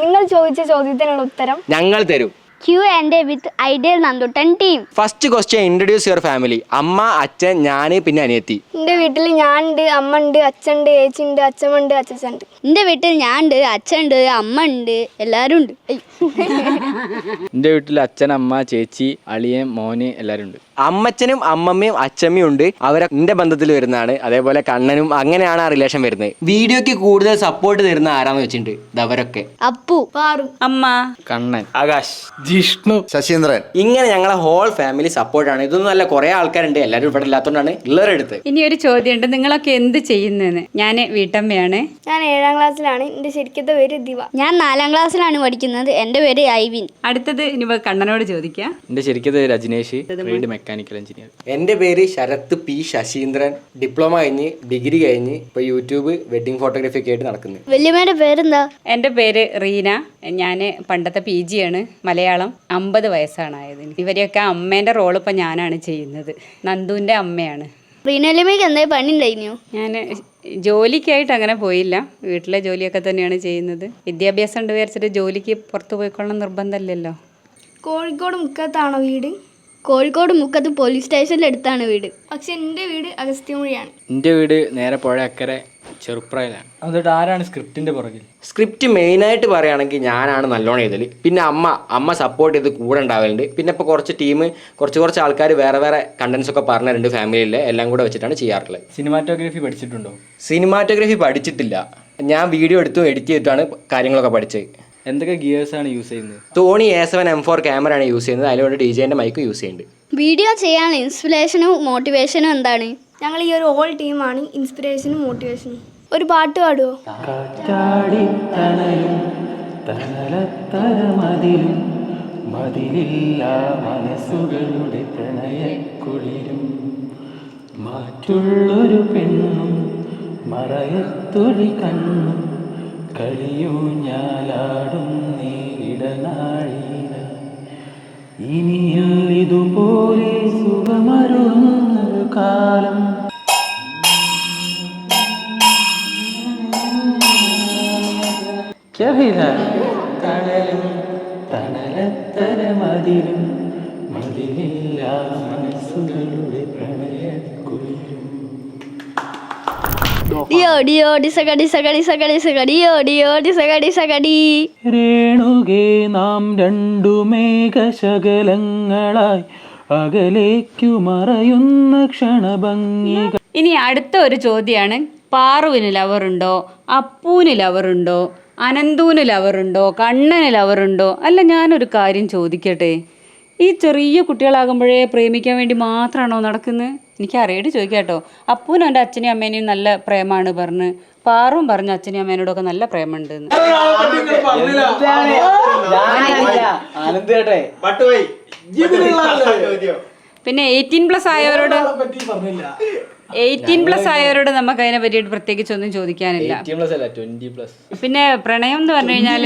നിങ്ങൾ ചോദിച്ച ചോദ്യത്തിനുള്ള ഉത്തരം ഞങ്ങൾ തരും. Q and with ideal Nanduttan team first question introduce your family അമ്മ അച്ഛൻ ഞാൻ പിന്നെ അനിയത്തി. എന്റെ വീട്ടിൽ ഞാനുണ്ട് അമ്മ ഉണ്ട് അച്ഛൻ ഉണ്ട് ഏച്ചി അച്ഛനുണ്ട് അച്ഛമ്മ ഉണ്ട് അച്ഛൻ ഉണ്ട്. അച്ഛൻ ഉണ്ട് അമ്മ ഉണ്ട് എല്ലാവരും ഉണ്ട്. എന്റെ വീട്ടിൽ അച്ഛൻ അമ്മ ചേച്ചി അളിയൻ മോന് എല്ലാവരും ഉണ്ട്. അമ്മച്ചനും അമ്മമ്മയും അച്ഛമ്മയും ഉണ്ട്. അവരെ എന്റെ ബന്ധത്തിൽ വരുന്നതാണ്. അതേപോലെ കണ്ണനും അങ്ങനെയാണ് ആ റിലേഷൻ വരുന്നത്. വീഡിയോക്ക് കൂടുതൽ സപ്പോർട്ട് തരുന്ന ആരാന്ന് വെച്ചിട്ടുണ്ട്? ഇത് അവരൊക്കെ. അപ്പു പാറു അമ്മ. കണ്ണൻ. ആകാശ്. ജിഷ്ണു. ശശീന്ദ്രൻ. ഇങ്ങനെ ഞങ്ങളെ ഹോൾ ഫാമിലി സപ്പോർട്ടാണ് ഇതൊന്നും അല്ല കുറെ ആൾക്കാരുണ്ട്. എല്ലാവരും ഇവിടെ ഇല്ലാത്തതുകൊണ്ടാണ് ഉള്ളവരെടുത്ത് ഇനി ഒരു ചോദ്യമുണ്ട്. നിങ്ങളൊക്കെ എന്ത് ചെയ്യുന്നതെന്ന് ഞാൻ വീട്ടമ്മയാണ്. ഞാൻ ഏഴാം ക്ലാസ്സിലാണ്. എന്റെ ശരിക്കത്തെ പേര് ദിവ. ഞാൻ നാലാം ക്ലാസ്സിലാണ് പഠിക്കുന്നത്. എന്റെ പേര് ഐവിൻ. അടുത്തത് ഇനി കണ്ണനോട് ചോദിക്കാം. എന്റെ ശരിക്കത് രജനേഷ് റീഡ് മെക്കാനിക്കൽ എഞ്ചിനീയർ. എന്റെ പേര് ശരത് പി ശശീന്ദ്രൻ. ഡിപ്ലോമ കഴിഞ്ഞ് ഡിഗ്രി കഴിഞ്ഞ് ഇപ്പൊ യൂട്യൂബ് വെഡിങ് ഫോട്ടോഗ്രാഫി ഒക്കെ ആയിട്ട് നടക്കുന്നത് വല്യമ്മയുടെ പേരെന്താ? എന്റെ പേര് റീന. ഞാൻ പണ്ടത്തെ പി ജി ആണ്. മലയാളം അമ്പത് വയസ്സാണ് ആയത്. ഇവരെയൊക്കെ അമ്മേന്റെ റോൾ ഇപ്പം ഞാനാണ് ചെയ്യുന്നത്. നന്ദുവിന്റെ അമ്മയാണ്. റീനലിമയ്ക്ക് എന്താ പണി ഉണ്ടായിരുന്നു? ഞാൻ ജോലിക്കായിട്ട് അങ്ങനെ പോയില്ല. വീട്ടിലെ ജോലിയൊക്കെ തന്നെയാണ് ചെയ്യുന്നത്. വിദ്യാഭ്യാസം ഉണ്ട് വിചാരിച്ചിട്ട് ജോലിക്ക് പുറത്ത് പോയിക്കൊള്ളണം നിർബന്ധമില്ലല്ലോ കോഴിക്കോട് മുക്കത്താണോ വീട്? കോഴിക്കോട് മുക്കത്ത് പോലീസ് സ്റ്റേഷന്റെ അടുത്താണ് വീട്. പക്ഷെ എന്റെ വീട് അഗസ്ത്യമൊഴിയാണ്. എന്റെ വീട് നേരെ പുഴ അക്കരെ ചെറുപ്രായിലാണ്. അതോട് ആരാണ് സ്ക്രിപ്റ്റിന്റെ പുറകിൽ? സ്ക്രിപ്റ്റ് മെയിനായിട്ട് പറയുകയാണെങ്കിൽ ഞാനാണ് നല്ലോണം എഴുതൽ. പിന്നെ അമ്മ അമ്മ സപ്പോർട്ട് ചെയ്ത് കൂടെ ഉണ്ടാവലുണ്ട്. പിന്നെ ഇപ്പോൾ കുറച്ച് ടീം കുറച്ച് കുറച്ച് ആൾക്കാർ വേറെ വേറെ കണ്ടന്റ്സ് ഒക്കെ പറഞ്ഞ രണ്ട് ഫാമിലിയിലെ എല്ലാം കൂടെ വെച്ചിട്ടാണ് ചെയ്യാറുള്ളത്. സിനിമാറ്റോഗ്രാഫി പഠിച്ചിട്ടുണ്ടോ? സിനിമാറ്റോഗ്രഫി പഠിച്ചിട്ടില്ല. ഞാൻ വീഡിയോ എടുത്തും എഡിറ്റ് ചെയ്തിട്ടാണ് കാര്യങ്ങളൊക്കെ പഠിച്ചത്. എന്തൊക്കെ ഗിയേഴ്സ് ആണ് യൂസ് ചെയ്യുന്നത്? Sony A seven M four ക്യാമറയാണ് യൂസ് ചെയ്യുന്നത്. അതിലൂടെ ഡി ജെന്റെ മൈക്ക് യൂസ് ചെയ്യുന്നുണ്ട്. വീഡിയോ ചെയ്യാൻ ഇൻസ്പിറേഷനും മോട്ടിവേഷനും എന്താണ്? ഞങ്ങൾ ഈ ഒരു ഓൾ ടീമാണ് ഇൻസ്പിറേഷനും മോട്ടിവേഷനും ഒരു പാട്ട് പാടുമോ കാറ്റാടിത്തണലും തണലത്തരമതിലും മതിലില്ല മനസ്സുകളുടെ പ്രണയക്കുളിരും. മാറ്റുള്ളൊരു പെണ്ണും മറയത്തൊരു കണ്ണും കളിയൂഞ്ഞാലാടും നീടനാഴീന ഇനിയിൽ ഇതുപോലെ സുഖമരുന്നൊരു കാലം. തണലും തണലത്തരമതിലും മതിലില്ല മനസ്സുകളുടെ പ്രണയക്കുളിരും ഡിയോ ഡിയോ ഡിസക സകടി സകടി ഡിസക ഡിയോ ഡിയോ സകടി ഡിസക രേണുകേ നാം രണ്ടു മേഘശകലങ്ങളായി അകലേക്കു മറയുന്ന ക്ഷണഭംഗികൾ. ഇനി അടുത്ത ഒരു ചോദ്യമാണ് പാറുവിന് ലവറുണ്ടോ അപ്പൂന് ലവറുണ്ടോ അനന്തൂന് ലവറുണ്ടോ കണ്ണന് ലവറുണ്ടോ അല്ല ഞാനൊരു കാര്യം ചോദിക്കട്ടെ. ഈ ചെറിയ കുട്ടികളാകുമ്പോഴേ പ്രേമിക്കാൻ വേണ്ടി മാത്രമാണോ നടക്കുന്നത് എനിക്ക് അറിയേണ്ടി ചോദിക്കാം കേട്ടോ അപ്പൂനും എന്റെ അച്ഛനെയും അമ്മേനെയും നല്ല പ്രേമാണ് പറഞ്ഞ് പാറും പറഞ്ഞു അച്ഛനെയും അമ്മേനോടൊക്കെ നല്ല പ്രേമുണ്ട് പിന്നെ എയ്റ്റീൻ പ്ലസ് ആയവരോട് എയ്റ്റീൻ പ്ലസ് ആയവരോട് നമുക്ക് അതിനെ പറ്റിയിട്ട് പ്രത്യേകിച്ച് ഒന്നും ചോദിക്കാനില്ല. എയ്റ്റീൻ പ്ലസ് അല്ല ട്വന്റി പ്ലസ്. പിന്നെ പ്രണയം എന്ന് പറഞ്ഞു കഴിഞ്ഞാൽ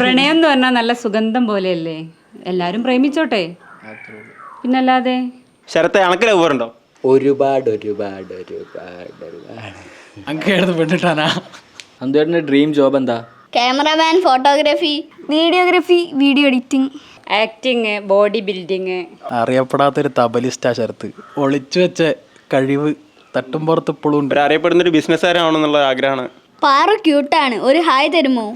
പ്രണയം എന്ന് പറഞ്ഞാൽ നല്ല സുഗന്ധം പോലെയല്ലേ? എല്ലാരും പ്രേമിച്ചോട്ടെ? പിന്നല്ലാതെ ശരത്തെ അണക്കിലെ പോറുണ്ടോ ഒരുപാട് ഒരുപാട് ഒരുപാട് ഒരുപാട്. അങ്ങ് പെട്ടിട്ടാനാ അന്തേട്ടന്റെ ഡ്രീം ജോബ് എന്താ? Cameraman photography videography video editing acting body building അറിയപ്പെടാത്തൊരു തബലിസ്റ്റാ ശരത്ത്. ഒളിച്ചു വെച്ച കഴിവ് തട്ടുംപുറത്ത് ഇപ്പോഴും ഉണ്ട്. ഒരു അറിയപ്പെടുന്ന ഒരു ബിസിനസ്സുകാരാണെന്നുള്ള ആഗ്രഹമാണ്. പാറു ക്യൂട്ടാണ് ഒരു ഹായ് തരുമോ?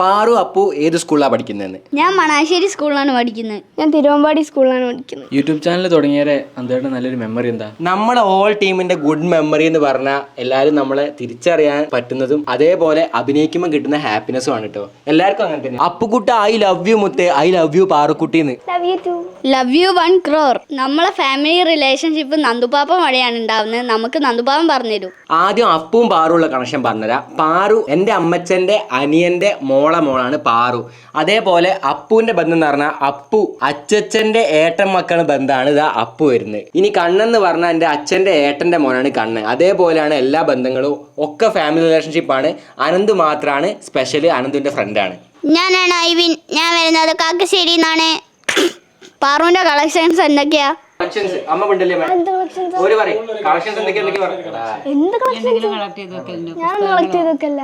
പാറു അപ്പു ഏത് സ്കൂളിലാണ് പഠിക്കുന്നതെന്ന്? ഞാൻ മണാശ്ശേരി സ്കൂളിലാണ് പഠിക്കുന്നത്. ഞാൻ തിരുവമ്പാടി സ്കൂളിലാണ് പഠിക്കുന്നത്. യൂട്യൂബ് ചാനൽ തുടങ്ങിയവരെ അന്തേട്ടൻ നല്ലൊരു മെമ്മറി എന്താ? നമ്മുടെ ഓൾ ടീമിന്റെ ഗുഡ് മെമ്മറി എന്ന് പറഞ്ഞാൽ എല്ലാവരും നമ്മളെ തിരിച്ചറിയാൻ പറ്റുന്നതും അതേപോലെ അഭിനയിക്കുമ്പോൾ കിട്ടുന്ന ഹാപ്പിനെസ്സും ആണ് കേട്ടോ എല്ലാവർക്കും അങ്ങനെ തന്നെ. അപ്പുക്കുട്ട ഐ ലവ് യു മുത്തേ I love you പാറുക്കുട്ടിന്ന്. Love you too love you one crore നമ്മളെ ഫാമിലി റിലേഷൻഷിപ്പ് നന്ദുപാപ്പ വഴിയാണ് ഉണ്ടാവുന്നത്. നമുക്ക് നന്ദുപാപ്പൻ പറഞ്ഞുതരും. ആദ്യം അപ്പുവും പാറുള്ള കണക്ഷൻ പറഞ്ഞുതരാം. പാറു എന്റെ അമ്മച്ചന്റെ അമ്മച്ചന്റെ അനിയന്റെ മോളെ മോളാണ് പാറു. അതേപോലെ അപ്പുവിന്റെ ബന്ധം എന്ന് പറഞ്ഞാൽ അപ്പു അച്ചച്ചന്റെ ഏട്ടൻ മക്കളുടെ ബന്ധമാണ് ഇതാ അപ്പു വരുന്നത്. ഇനി കണ്ണെന്ന് പറഞ്ഞാൽ എന്റെ അച്ഛന്റെ ഏട്ടന്റെ മോനാണ് കണ്ണ് അതേപോലെയാണ് എല്ലാ ബന്ധങ്ങളും ഒക്കെ ഫാമിലി റിലേഷൻഷിപ്പാണ് അനന്ത് മാത്രമാണ് സ്പെഷ്യൽ അനന്തിന്റെ ഫ്രണ്ടാണ് ഞാനാണ് ഐവിൻ. ഞാൻ വരുന്നത് കാക്കശ്ശേരി എന്നാണ് പാറുവിന്റെ കളക്ഷൻസ് എന്തൊക്കെയാ? കളക്ഷൻസ് അമ്മ ഉണ്ടല്ലേ ഒരു പറയും കളക്ഷൻസ് എന്തൊക്കെയാ എന്തൊക്കെയാ പറ എന്ത് കളക്ഷൻ കളക്ട് ചെയ്ത് വെക്കലുണ്ടോ ഞാൻ കളക്ട് ചെയ്തൊക്കെ അല്ല.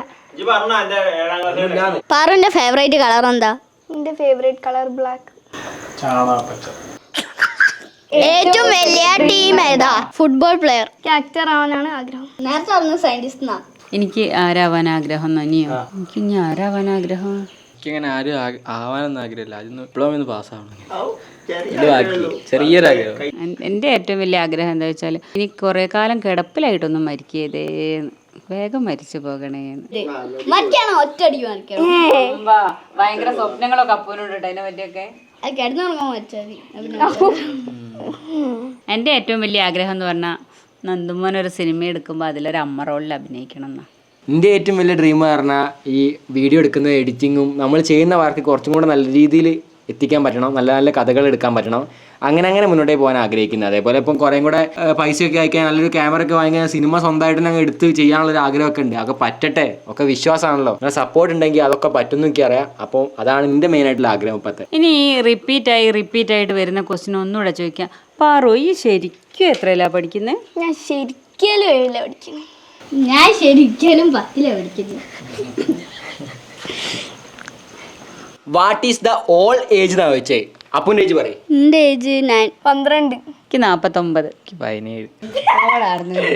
പാറുവിന്റെ ഫേവറേറ്റ് കളർ എന്താ? എന്റെ ഫേവറേറ്റ് കളർ ബ്ലാക്ക് ഏറ്റവും വലിയ ടീം ഏതാ? ഫുട്ബോൾ പ്ലെയർ എനിക്ക് ആക്ടർ ആവാനാണ് ആഗ്രഹം. നേരത്തെ പറഞ്ഞ സയന്റിസ്റ്റ് എനിക്ക് ആരാവാൻ ആഗ്രഹം എനിക്ക് ഇനി ആരാവാൻ ആഗ്രഹം? എനിക്കങ്ങനെ ആരും ആവാനൊന്നും ആഗ്രഹമില്ല. അതൊന്ന് ഇപ്പോഴും ഒന്ന് പാസ്സാവണം ഇത് ബാക്കി ചെറിയൊരാഗ്രഹം എൻ- എന്റെ ഏറ്റവും വലിയ ആഗ്രഹം എന്താ വെച്ചാൽ ഇനി കുറേ കാലം കിടപ്പിലായിട്ടൊന്നും മരിക്കേതേ. വേഗം മരിച്ചു പോകണേ. ഒറ്റയടിക്ക് ഭയങ്കര സ്വപ്നങ്ങളൊക്കെ അപ്പൂനുണ്ട് അതിനെ പറ്റിയൊക്കെ. അത് കിടന്നുറങ്ങാൻ മച്ചാതി എന്റെ ഏറ്റവും വലിയ ആഗ്രഹം എന്ന് പറഞ്ഞാൽ നന്ദുമോൻ ഒരു സിനിമ എടുക്കുമ്പോൾ അതിലൊരു അമ്മ റോളിൽ അഭിനയിക്കണം എന്നാ. എന്റെ ഏറ്റവും വലിയ ഡ്രീം പറഞ്ഞാൽ ഈ വീഡിയോ എടുക്കുന്ന എഡിറ്റിങ്ങും നമ്മൾ ചെയ്യുന്ന വർക്ക് കുറച്ചും കൂടെ നല്ല രീതിയിൽ എത്തിക്കാൻ പറ്റണം നല്ല നല്ല കഥകൾ എടുക്കാൻ പറ്റണം. അങ്ങനെ അങ്ങനെ മുന്നോട്ടേ പോകാൻ ആഗ്രഹിക്കുന്നത് അതേപോലെ ഇപ്പം കുറേ കൂടെ പൈസയൊക്കെ അയക്കാൻ നല്ലൊരു ക്യാമറ ഒക്കെ വാങ്ങിക്കാൻ സിനിമ സ്വന്തമായിട്ട് തന്നെ അങ്ങ് എടുത്ത് ചെയ്യാനുള്ള ഒരു ആഗ്രഹമൊക്കെ ഉണ്ട്. അതൊക്കെ പറ്റട്ടെ? ഒക്കെ വിശ്വാസമാണല്ലോ. നിങ്ങളുടെ സപ്പോർട്ട് ഉണ്ടെങ്കിൽ അതൊക്കെ പറ്റുന്നു എനിക്ക് അറിയാം. അപ്പോൾ അതാണ് എന്റെ മെയിൻ ആയിട്ടുള്ള ആഗ്രഹം ഇപ്പോഴത്തെ ഇനി ഈ റിപ്പീറ്റായി റിപ്പീറ്റായിട്ട് വരുന്ന ക്വസ്റ്റ്യൻ ഒന്നുകൂടെ ചോദിക്കാം. പാറോ ഈ ശരിക്കും എത്രയല്ല പഠിക്കുന്നത് ഞാൻ ശരിക്കും ഏഴില പഠിക്കണം ഞാൻ ശരിക്കും പത്തിലാ പഠിക്കുന്നത് what is the all age എന്നാ ചോദിച്ചേ? അപ്പൂന്റെ ഏജ് പറയും. എന്റെ ഏജ് നയൻ പന്ത്രണ്ട്. എനിക്ക് നാൽപ്പത്തൊമ്പത് എനിക്ക് പതിനേഴ്.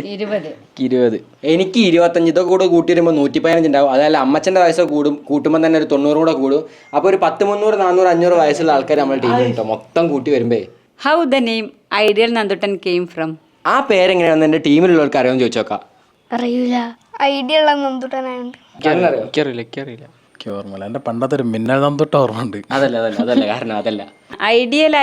ഇരുപത്. എനിക്ക് ഇരുപത്. എനിക്ക് ഇരുപത്തഞ്ച്. ഇതൊക്കെ കൂടെ കൂട്ടി വരുമ്പോൾ നൂറ്റി പതിനഞ്ച് ഉണ്ടാവും. അതല്ല അമ്മച്ചന്റെ വയസ്സ് കൂടും. കൂട്ടുമ്പോൾ തന്നെ ഒരു തൊണ്ണൂറ് കൂടെ കൂടും. അപ്പോൾ ഒരു പത്ത് മുന്നൂറ് നാനൂറ് അഞ്ഞൂറ് വയസ്സുള്ള ആൾക്കാർ നമ്മുടെ ടീമിൽ കിട്ടും മൊത്തം കൂട്ടി വരുമ്പേ. How the name ideal Nanduttan came from ആ പേരെങ്ങനെയാണെന്ന് എന്റെ ടീമിലുള്ളവർക്ക് അറിയാമെന്ന് ചോദിച്ചു നോക്കാം അറിയൂല. ഐഡിയ ഉള്ള നന്ദുട്ടനായുണ്ട്. എനിക്കറിയില്ല. എനിക്കറിയില്ല എനിക്ക് ഓർമ്മയില്ല. എന്റെ പണ്ടത്തെ ഒരു മിന്നൽ നന്തൊട്ട് ഓർമ്മയുണ്ട്. അതല്ല അതല്ല അതല്ല. കാരണം അതല്ല. ഐഡിയൽ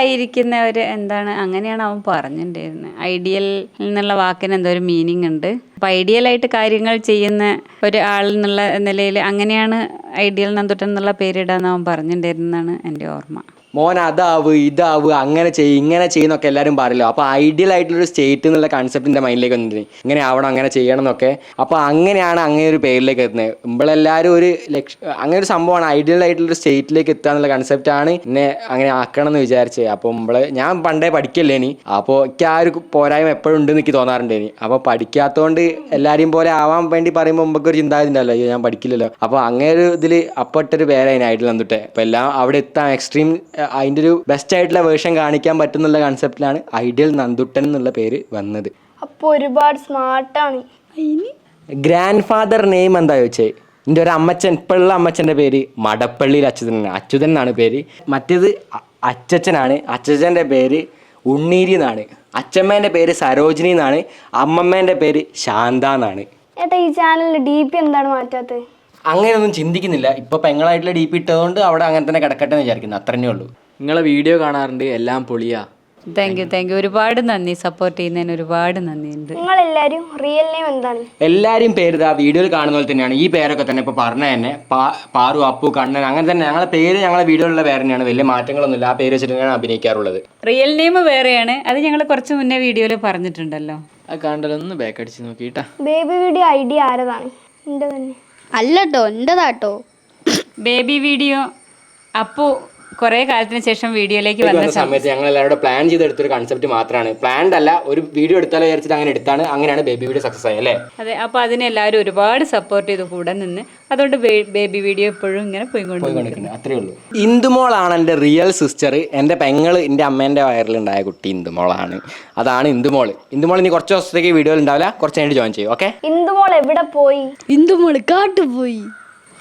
ഒരു എന്താണ് അങ്ങനെയാണ് അവൻ പറഞ്ഞിട്ടുണ്ടായിരുന്നത്. ഐഡിയൽ എന്നുള്ള വാക്കിന് എന്തോ ഒരു മീനിങ് ഉണ്ട്. അപ്പം ഐഡിയൽ ആയിട്ട് കാര്യങ്ങൾ ചെയ്യുന്ന ഒരാൾ എന്നുള്ള നിലയിൽ അങ്ങനെയാണ് ഐഡിയൽ നന്ദുട്ടൻ എന്നുള്ള പേരിടാന്ന് അവൻ പറഞ്ഞിട്ടുണ്ടായിരുന്നാണ് എന്റെ ഓർമ്മ. മോൻ അതാവ് ഇതാവ് അങ്ങനെ ചെയ്യും ഇങ്ങനെ ചെയ്യുന്നൊക്കെ എല്ലാവരും പറയല്ലോ. അപ്പോൾ ഐഡിയൽ ആയിട്ടുള്ളൊരു സ്റ്റേറ്റ് എന്നുള്ള കൺസെപ്റ്റ് എന്റെ മൈൻഡിലേക്ക് വന്നിട്ടുണ്ട്. ഇങ്ങനെ ആവണം അങ്ങനെ ചെയ്യണം എന്നൊക്കെ. അപ്പോൾ അങ്ങനെയാണ് അങ്ങനെ ഒരു പേരിലേക്ക് എത്തുന്നത്. നമ്മളെല്ലാവരും ഒരു ലക്ഷ അങ്ങനെ ഒരു സംഭവമാണ്. ഐഡിയൽ ആയിട്ടുള്ളൊരു സ്റ്റേറ്റിലേക്ക് എത്തുക എന്നുള്ള കൺസെപ്റ്റാണ് എന്നെ അങ്ങനെ ആക്കണം എന്ന് വിചാരിച്ചത്. അപ്പോൾ നമ്മൾ ഞാൻ പണ്ടേ പഠിക്കല്ലേ ഇനി? അപ്പോൾ എനിക്ക് ആ ഒരു പോരായ്മ എപ്പോഴും ഉണ്ടെന്ന് എനിക്ക് തോന്നാറുണ്ട് ഇനി. അപ്പോൾ പഠിക്കാത്തതുകൊണ്ട് എല്ലാവരെയും പോലെ ആവാൻ വേണ്ടി പറയുമ്പോൾ മുമ്പൊക്കെ ഒരു ചിന്താ ഉണ്ടല്ലോ ഞാൻ പഠിക്കില്ലല്ലോ. അപ്പോൾ അങ്ങനെ ഒരു ഇതിൽ അപ്പട്ടൊരു പേരായിരുന്നു ഐഡിയൽ വന്നിട്ട് അപ്പോൾ എല്ലാം അവിടെ എത്താൻ എക്സ്ട്രീം അതിന്റെ ഒരു ബെസ്റ്റ് ആയിട്ടുള്ള വേർഷൻ കാണിക്കാൻ പറ്റുന്നുള്ള കൺസെപ്റ്റിലാണ് ഐഡിയൽ നന്ദുട്ടൻ എന്നുള്ള പേര് വന്നത്. അപ്പോൾ ഒരുപാട് സ്മാർട്ടാണ് ഗ്രാൻഡ് ഫാദർ നെയിം എന്താ ചോദിച്ചേ? എന്റെ ഒരു അമ്മച്ചൻ ഇപ്പോഴുള്ള അമ്മച്ചന്റെ പേര് മടപ്പള്ളിയിൽ അച്യുതനാണ്. അച്യുതൻ എന്നാണ് പേര്. മറ്റേത് അച്ചച്ചനാണ്. അച്ചച്ചന്റെ പേര് ഉണ്ണീരി എന്നാണ്. അച്ചമ്മേന്റെ പേര് സരോജിനി എന്നാണ്. അമ്മമ്മേന്റെ പേര് ശാന്ത എന്നാണ്. ഏട്ടാ ഈ ചാനലിൽ ഡി പി എന്താണ് മാറ്റാത്തത് അങ്ങനെയൊന്നും ചിന്തിക്കുന്നില്ല. ഇപ്പോൾ പെങ്ങളായിട്ടുള്ള ഡി പി ഇട്ടതുകൊണ്ട് അവിടെ അങ്ങനെ തന്നെ കിടക്കട്ടെ എന്ന് വിചാരിക്കുന്നു. അത്രേ ഉള്ളൂ. നിങ്ങളെ വീഡിയോ കാണാറുണ്ട് എല്ലാം പൊളിയാ. താങ്ക് യു താങ്ക് യു ഒരുപാട് നന്ദി. സപ്പോർട്ട് ചെയ്യുന്നതിന് ഒരുപാട് നന്ദിയുണ്ട്. നിങ്ങൾ എല്ലാവരും റിയൽ നെയിം എന്താണ്? എല്ലാവരും പേര് ഇതാ വീഡിയോയിൽ കാണുന്ന പോലെ തന്നെയാണ്. ഈ പേരൊക്കെ തന്നെ ഇപ്പോൾ പറഞ്ഞ തന്നെ പാ- പാറു അപ്പു കണ്ണൻ അങ്ങനെ തന്നെ. ഞങ്ങളെ പേര് ഞങ്ങളെ വീഡിയോയിലുള്ള പേര് തന്നെയാണ്. വലിയ മാറ്റങ്ങളൊന്നുമില്ല. ആ പേര് വെച്ചിട്ട് തന്നെയാണ് അഭിനയിക്കാറുള്ളത്. റിയൽ നെയിം വേറെയാണ്. അത് ഞങ്ങൾ കുറച്ച് മുന്നേ വീഡിയോയിൽ പറഞ്ഞിട്ടുണ്ടല്ലോ. ആ കണ്ടല്ലോ ഒന്ന് ബാക്ക് അടിച്ച് നോക്കിട്ടാ. ബേബി വീഡിയോ ഐഡിയ ആരതാണ്? എന്റെ തന്നെ അല്ലട്ടോ എന്റെതാട്ടോ ബേബി വീഡിയോ. അപ്പു കുറേ കാലത്തിന് ശേഷം വീഡിയോയിലേക്ക് വന്ന സമയത്ത് ഞങ്ങൾ എല്ലാവരും പ്ലാൻ ചെയ്തെടുത്തൊരു കൺസെപ്റ്റ് മാത്രമാണ് പ്ലാൻഡ് അല്ല ഒരു വീഡിയോ എടുത്താലോ വിചാരിച്ചിട്ട് അങ്ങനെ എടുത്താണ്. അങ്ങനെയാണ് ബേബി വീഡിയോ സക്സസ് ആയത് അല്ലേ? അതെ അപ്പൊ അതിന് എല്ലാവരും ഒരുപാട് സപ്പോർട്ട് ചെയ്ത് കൂടെ നിന്ന്. അതുകൊണ്ട് ബേബി വീഡിയോ എപ്പോഴും ഇങ്ങനെ പോയിക്കൊണ്ട് പോയിക്കൊണ്ടിരിക്കുന്നത് അത്രേ ഉള്ളൂ. ഇന്ദുമോളാണ് എന്റെ റിയൽ സിസ്റ്റർ എന്റെ പെങ്ങൾ എന്റെ അമ്മേന്റെ വയറിലുണ്ടായ കുട്ടി ഇന്ദുമോളാണ്. അതാണ് ഇന്ദുമോൾ ഇന്ദുമോൾ ഇനി കുറച്ച് ദിവസത്തേക്ക് വീഡിയോയിൽ ഉണ്ടാവില്ല. കുറച്ച് കഴിഞ്ഞ് ജോയിൻ ചെയ്യും ഓക്കെ ഇന്ദുമോൾ എവിടെ പോയി? ഇന്ദുമോൾ കാട്ടു പോയി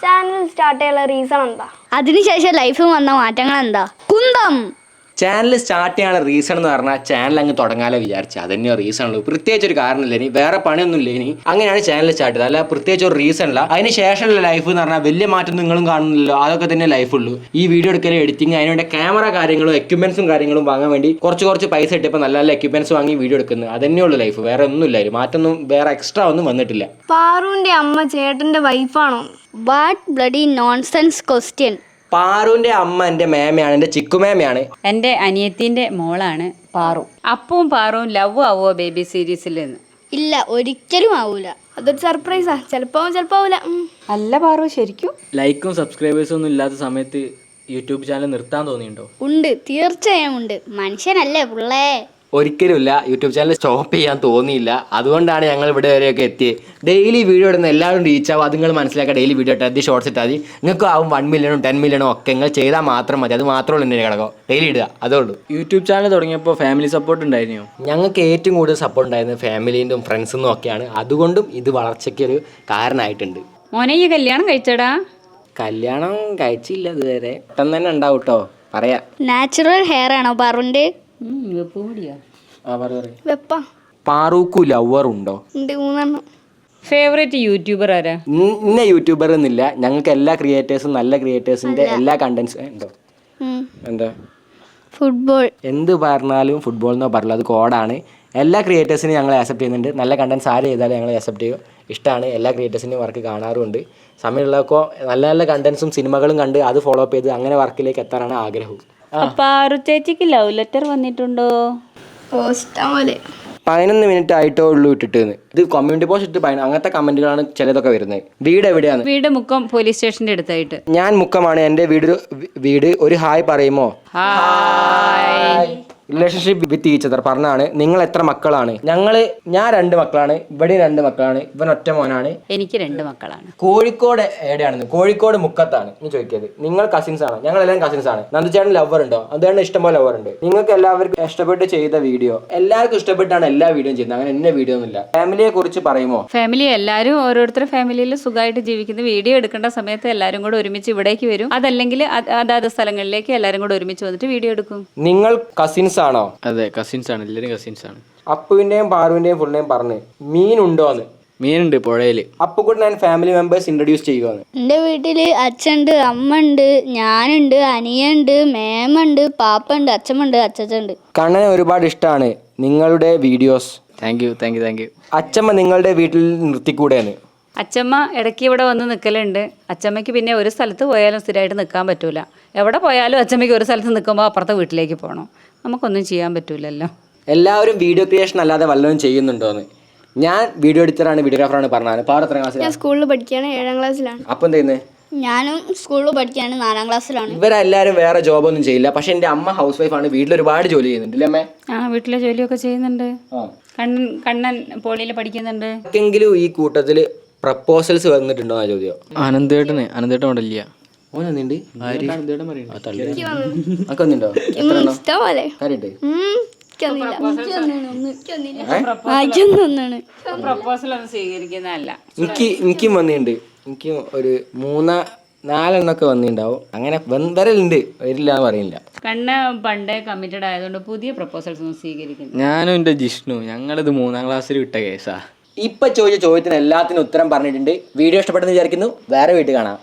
ചാനൽ സ്റ്റാർട്ട് ചെയ്യാനുള്ള റീസൺ എന്താ? അതിനുശേഷം ലൈഫിൽ വന്ന മാറ്റങ്ങൾ എന്താ കുന്തം. ചാനൽ സ്റ്റാർട്ട് ചെയ്യാനുള്ള റീസൺ എന്ന് പറഞ്ഞാൽ ചാനൽ അങ്ങ് തുടങ്ങാലോ വിചാരിച്ചു. അതന്നെയോ റീസൺ ഉള്ളൂ പ്രത്യേകിച്ച് ഒരു കാരണമില്ല ഇനി. വേറെ പണിയൊന്നും ഇല്ല ഇനി. അങ്ങനെയാണ് ചാനൽ സ്റ്റാർട്ട് ചെയ്തത്. അല്ല പ്രത്യേകിച്ച് ഒരു റീസൺ ഇല്ല. അതിന് ശേഷമുള്ള ലൈഫ് എന്ന് പറഞ്ഞാൽ വലിയ മാറ്റം നിങ്ങളും കാണുന്നില്ലല്ലോ. അതൊക്കെ തന്നെ ലൈഫ് ഉള്ളൂ. ഈ വീഡിയോ എടുക്കൽ എഡിറ്റിംഗ് അതിനുവേണ്ട ക്യാമറ കാര്യങ്ങളും എക്യുപ്മെന്റ്സും കാര്യങ്ങളും വാങ്ങാൻ വേണ്ടി കുറച്ച് കുറച്ച് പൈസ ഇട്ടപ്പോൾ നല്ല നല്ല എക്യുപ്മെന്റ്സ് വാങ്ങി വീഡിയോ എടുക്കുന്നത്. അതന്നെ ഉള്ളൂ ലൈഫ് വേറെ ഒന്നും ഇല്ല മാറ്റമൊന്നും വേറെ എക്സ്ട്രാ ഒന്നും വന്നിട്ടില്ല. പാറുവിന്റെ അമ്മ ചേട്ടന്റെ വൈഫാണോ വാട്ട് ബ്ലഡി നോൺസെൻസ് ക്വസ്റ്റ്യൻ പാറുവിന്റെ അമ്മ എന്റെ മേമയാണ് എന്റെ ചിക്കുമേമയാണ് എന്റെ അനിയത്തിന്റെ മോളാണ് പാറു. അപ്പവും പാറുവും ലവ് ആവുമോ ബേബി സീരീസിൽ നിന്ന്? ഇല്ല ഒരിക്കലും ആവൂല. അതൊരു സർപ്രൈസാ ചിലപ്പോ ചിലപ്പോ ആവൂല. ഉം. അല്ല പാറു ശരിക്കും? ലൈക്കും സബ്സ്ക്രൈബേഴ്സും ഒന്നും ഇല്ലാത്ത സമയത്ത് യൂട്യൂബ് ചാനൽ നിർത്താൻ തോന്നിയിട്ടുണ്ടോ? ഉണ്ട് തീർച്ചയായും ഉണ്ട്. മനുഷ്യനല്ലേ പുള്ളേ? ഒരിക്കലുമില്ല. യൂട്യൂബ് ചാനൽ സ്റ്റോപ്പ് ചെയ്യാൻ തോന്നിയില്ല. അതുകൊണ്ടാണ് ഞങ്ങൾ ഇവിടെ വരെയൊക്കെ എത്തിയത് ഡെയിലി വീഡിയോ ഇടുന്ന എല്ലാവരും റീച്ച് ആവും. അത് നിങ്ങൾ മനസ്സിലാക്കുക ഡെയിലി വീഡിയോ ഇട്ടാൽ മതി ഷോർട്സ് ഇട്ടാൽ മതി. നിങ്ങൾക്ക് ആവും വൺ മില്യണും ടെൻ മില്യണും ഒക്കെ നിങ്ങൾ ചെയ്താൽ മാത്രം മതി. അത് മാത്രമേ ഉള്ളൂ എന്റെ കിടക്കും ഡെയിലി ഇടുക. അതേ ഉള്ളൂ. യൂട്യൂബ് ചാനൽ തുടങ്ങിയപ്പോൾ ഫാമിലി സപ്പോർട്ട് ഉണ്ടായിരുന്നു? ഞങ്ങൾക്ക് ഏറ്റവും കൂടുതൽ സപ്പോർട്ട് ഉണ്ടായിരുന്നത് ഫാമിലീന്റെയും ഫ്രണ്ട്സിനും ഒക്കെയാണ്. അതുകൊണ്ടും ഇത് വളർച്ചയ്ക്ക് ഒരു കാരണമായിട്ടുണ്ട്. മോനെ ഈ കല്യാണം കഴിച്ചടാ? കല്യാണം കഴിച്ചില്ല ഇതുവരെ. പെട്ടെന്ന് തന്നെ ഉണ്ടാവും കേട്ടോ പറയാ. നാച്ചുറൽ ഹെയർ ആണോ പാറുണ്ട്? പാറൂക്കു ലവർ ഉണ്ടോ? മൂന്നെണ്ണം. ഫേവറേറ്റ് യൂട്യൂബർ ആരാ? ഇന്ന- യൂട്യൂബർ എന്നില്ല. ഞങ്ങൾക്ക് എല്ലാ ക്രിയേറ്റേഴ്സും നല്ല ക്രിയേറ്റേഴ്സിന്റെ എല്ലാ കണ്ടന്റ്സ് ഉണ്ടോ. എന്താ? ഫുട്ബോൾ എന്ത് പറഞ്ഞാലും ഫുട്ബോൾ എന്നോ പറഞ്ഞില്ല അത് കോഡാണ്. എല്ലാ ക്രിയേറ്റേഴ്സിനെയും ഞങ്ങൾ ആക്സെപ്റ്റ് ചെയ്യുന്നുണ്ട്. നല്ല കണ്ടന്റ്സ് ആര് ചെയ്താലും ഞങ്ങൾ ആക്സെപ്റ്റ് ചെയ്യും. ഇഷ്ടമാണ് എല്ലാ ക്രിയേറ്റേഴ്സിന്റെയും വർക്ക് കാണാറുമുണ്ട്. സമയമുള്ളപ്പോൾ നല്ല നല്ല കണ്ടന്റ്സും സിനിമകളും കണ്ട് അത് ഫോളോ അപ്പ് ചെയ്ത് അങ്ങനെ വർക്കിലേക്ക് എത്താനാണ് ആഗ്രഹവും പാറു ചേച്ചിക്ക് ലവ് ലെറ്റർ വന്നിട്ടുണ്ടോ? പോലെ പതിനൊന്ന് മിനിറ്റ് ആയിട്ടോ ഉള്ളൂ ഇട്ടിട്ട് ഇത് കമ്മ്യൂണിറ്റി പോസ്റ്റ് ഇട്ട് പതിന- അങ്ങനത്തെ കമന്റുകളാണ് ചിലതൊക്കെ വരുന്നത് വീട് എവിടെയാണ്? വീട് മുക്കം പോലീസ് സ്റ്റേഷന്റെ അടുത്തായിട്ട്. ഞാൻ മുക്കമാണ്. എന്റെ വീട് വീട് ഒരു ഹായ് പറയുമോ? റിലേഷൻഷിപ്പ് വിത്ത് ഈച്ച് അതർ പറഞ്ഞാണ് നിങ്ങൾ എത്ര മക്കളാണ്? ഞങ്ങൾ ഞാൻ രണ്ട് മക്കളാണ് ഇവിടെ രണ്ട് മക്കളാണ് ഇവൻ ഒറ്റ മോനാണ്. എനിക്ക് രണ്ട് മക്കളാണ്. കോഴിക്കോട് എവിടെയാണെന്ന്? കോഴിക്കോട് മുക്കത്താണ്. എന്ന് ചോദിക്കരുത്. നിങ്ങൾ കസിൻസ് ആണ്? ഞങ്ങൾ എല്ലാവരും കസിൻസ് ആണ്. നന്ദിച്ചേട്ടൻ ലവർ ഉണ്ടോ? അതുകൊണ്ട് ഇഷ്ടംപോലെ ലവർ ഉണ്ട്. നിങ്ങൾക്ക് എല്ലാവർക്കും ഇഷ്ടപ്പെട്ട് ചെയ്ത വീഡിയോ. എല്ലാവർക്കും ഇഷ്ടപ്പെട്ടാണ് എല്ലാ വീഡിയോയും ചെയ്യുന്നത്. അങ്ങനെ എന്നെ വീഡിയോ ഒന്നുമില്ല. ഫാമിലിയെ കുറിച്ച് പറയുമോ? ഫാമിലി എല്ലാവരും ഓരോരുത്തർ ഫാമിലിയിൽ സുഖമായിട്ട് ജീവിക്കുന്ന വീഡിയോ എടുക്കേണ്ട സമയത്ത് എല്ലാവരും കൂടെ ഒരുമിച്ച് ഇവിടേക്ക് വരും. അതല്ലെങ്കിൽ അത് അതാത് സ്ഥലങ്ങളിലേക്ക് എല്ലാവരും കൂടെ ഒരുമിച്ച് വന്നിട്ട് വീഡിയോ എടുക്കും. നിങ്ങൾ കസിൻസ് ആണോ? അതെ കസിൻസ് ആണ് എല്ലാവരും കസിൻസ് ആണ്. അപ്പുവിന്റെയും പാറുവിന്റെയും ഫുൾ നെയിം പറഞ്ഞ് മീൻ ഉണ്ടോന്ന് മീനുണ്ട് അപ്പൊ കൂടെ ഞാൻ ഫാമിലി മെമ്പേഴ്സ് ഇൻട്രൊഡ്യൂസ് ചെയ്യുവാണ്. എന്റെ വീട്ടിൽ അച്ഛണ്ട് അമ്മ ഉണ്ട് ഞാനുണ്ട് അനിയുണ്ട് മേമുണ്ട് പാപ്പുണ്ട് അച്ഛമ്മണ്ട് അച്ഛച്ചുണ്ട് കണ്ണനെ ഒരുപാട് ഇഷ്ടമാണ് നിങ്ങളുടെ videos thank you thank you thank you അച്ചമ്മ നിങ്ങളുടെ വീട്ടിൽ നിർത്തിക്കൂടെയാണ് അച്ചമ്മ ഇടയ്ക്ക് ഇവിടെ വന്ന് നിൽക്കലുണ്ട് അച്ചമ്മയ്ക്ക് പിന്നെ ഒരു സ്ഥലത്ത് പോയാലും സ്ഥിരമായിട്ട് നിൽക്കാൻ പറ്റൂല. എവിടെ പോയാലും അച്ചമ്മയ്ക്ക് ഒരു സ്ഥലത്ത് നിൽക്കുമ്പോൾ അപ്പുറത്തെ വീട്ടിലേക്ക് പോകണം നമുക്കൊന്നും ചെയ്യാൻ പറ്റൂലല്ലോ. എല്ലാവരും വീഡിയോ ക്രിയേഷൻ അല്ലാതെ വല്ലതും ചെയ്യുന്നുണ്ടോന്ന്? ഞാൻ വീഡിയോ എഡിറ്ററാണ് വീഡിയോഗ്രാഫറാണ് പറഞ്ഞത്. പാറ എത്ര ഞാൻ ക്ലാസ്സിലാണ് സ്കൂളിൽ പഠിക്കുകയാണ് ഏഴാം ക്ലാസ്സിലാണ് അപ്പം എന്ത് ചെയ്യുന്നത് ഞാനും സ്കൂളിൽ പഠിക്കുകയാണ് നാലാം ക്ലാസ്സിലാണ് ഇവരെല്ലാവരും വേറെ ജോബൊന്നും ചെയ്യില്ല. പക്ഷെ എന്റെ അമ്മ ഹൗസ് വൈഫാണ് വീട്ടിൽ ഒരുപാട് ജോലി ചെയ്യുന്നുണ്ട് അല്ലേ അമ്മേ? ആ വീട്ടിലെ ജോലിയൊക്കെ ചെയ്യുന്നുണ്ട്. ആ. കണ്ണൻ കണ്ണൻ പോളിയിൽ പഠിക്കുന്നുണ്ട്. ആർക്കെങ്കിലും ഈ കൂട്ടത്തിൽ പ്രപ്പോസൽസ് വന്നിട്ടുണ്ടോ എന്നാ ചോദ്യം? അനന്തേട്ടന് അനന്തേട്ടൻ ഉണ്ടല്ലേ ഇല്ല. ഓൻ വന്നിട്ടുണ്ട് അനന്തേട്ടൻ പറയുന്നു അനക്ക് വന്നിട്ടുണ്ടോ എത്ര എണ്ണം? ഇഷ്ടം പോലെ കാര്യമായിട്ട് ഉം, എനിക്കൊന്നുമില്ല. ആയിട്ടൊന്നും ഒന്നാണ് പ്രപ്പോസൽ സ്വീകരിക്കുന്നതല്ല. എനിക്ക് എനിക്കും വന്നിട്ടുണ്ട് എനിക്കും ഒരു മൂന്നാ നാലെണ്ണൊക്കെ വന്നിട്ടുണ്ടാവും അങ്ങനെ വരലുണ്ട്. വരില്ല എന്ന് പറയില്ല. കണ്ണ പണ്ടേ കമ്മിറ്റഡ് ആയതുകൊണ്ട് പുതിയ പ്രപ്പോസൽസ് ഒന്നും സ്വീകരിക്കുന്നു ഞാനും എന്റെ ജിഷ്ണു ഞങ്ങളിത് മൂന്നാം ക്ലാസ്സിൽ വിട്ട കേസാ. ഇപ്പൊ ചോദിച്ച ചോദ്യത്തിന് എല്ലാത്തിനും ഉത്തരം പറഞ്ഞിട്ടുണ്ട്. വീഡിയോ ഇഷ്ടപ്പെട്ടെന്ന് വിചാരിക്കുന്നു. വേറെ വീട്ടിൽ കാണാം.